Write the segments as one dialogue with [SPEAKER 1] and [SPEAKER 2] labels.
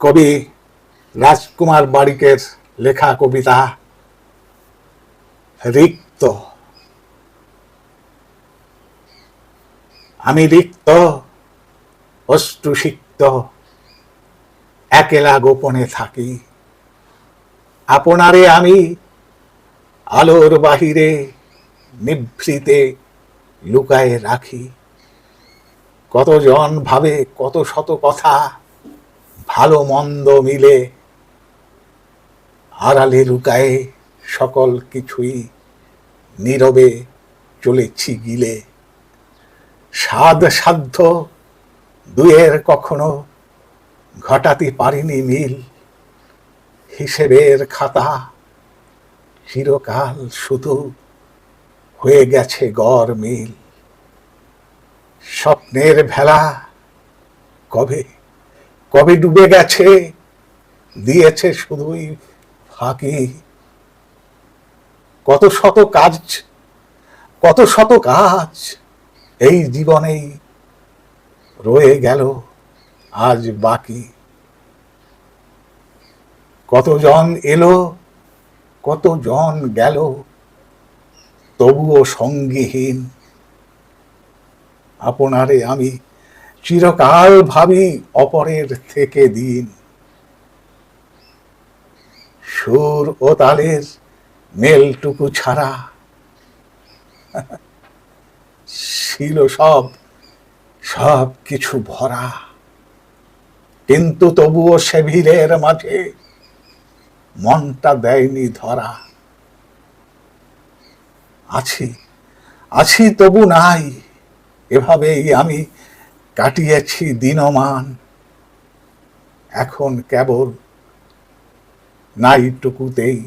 [SPEAKER 1] কবি রাজকুমার বারিকের লেখা কবিতা রিক্ত। আমি রিক্ত অষ্টুসিক্ত একেলা গোপনে থাকি। আপনারে আমি আলোর বাহিরে নিভৃতে লুকায়ে রাখি। কতজন ভাবে, কত শত কথা ভালো মন্দ মিলে, আড়ালে লুকায়ে সকল কিছুই নীরবে চলেছি গিলে। সাদ সাধ্য দুয়ের কখনো ঘটাতে পারিনি মিল। হিসেবের খাতা চিরকাল শুধু হয়ে গেছে গড় মিল। স্বপ্নের ভেলা কবে কবে ডুবে গেছে? দিয়েছে শুধুই ফাঁকি। কত শত কাজ, কত শত কাজ এই জীবনেই রয়ে গেল আজ বাকি। কতজন এলো, কতজন গেল, তবুও সঙ্গীহীন। আপনারে আমি চিরকাল ভাবি অপরের থেকে দিন। সুর ও তালের মেলটুকু ছাড়া ছিল সব সব কিছু ভরা। কিন্তু তবুও সে ভিড়ের মাঝে মনটা দেয়নি ধরা। আছি আছি তবু নাই, এভাবেই আমি কাটিয়েছি দিনমান। এখন কেবল নাইটুকুতেই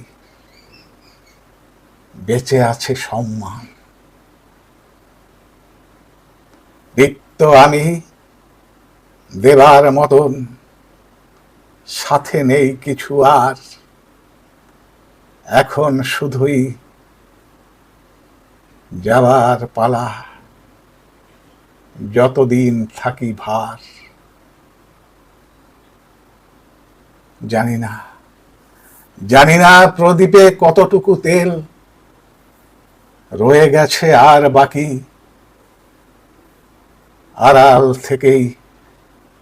[SPEAKER 1] বেঁচে আছে সম্মান। রিক্ত আমি দেবার মতন সাথে নেই কিছু আর। এখন শুধুই যাবার পালা। যতদিন থাকি ভার জানি না জানি না প্রদীপে কতটুকু তেল, রয়ে গেছে আর বাকি। আড়াল থেকেই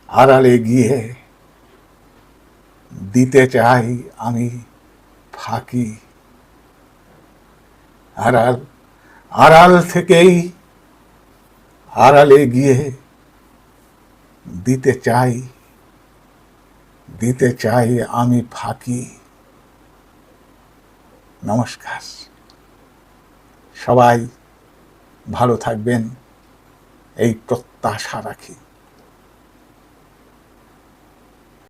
[SPEAKER 1] আড়ালে গিয়ে দিতে চাই আমি ফাঁকি। আড়াল আড়াল থেকেই আড়ালে গিয়ে দিতে চাই দিতে চাই আমি ফাঁকি। নমস্কার। সবাই ভালো থাকবেন, এই প্রত্যাশা রাখি।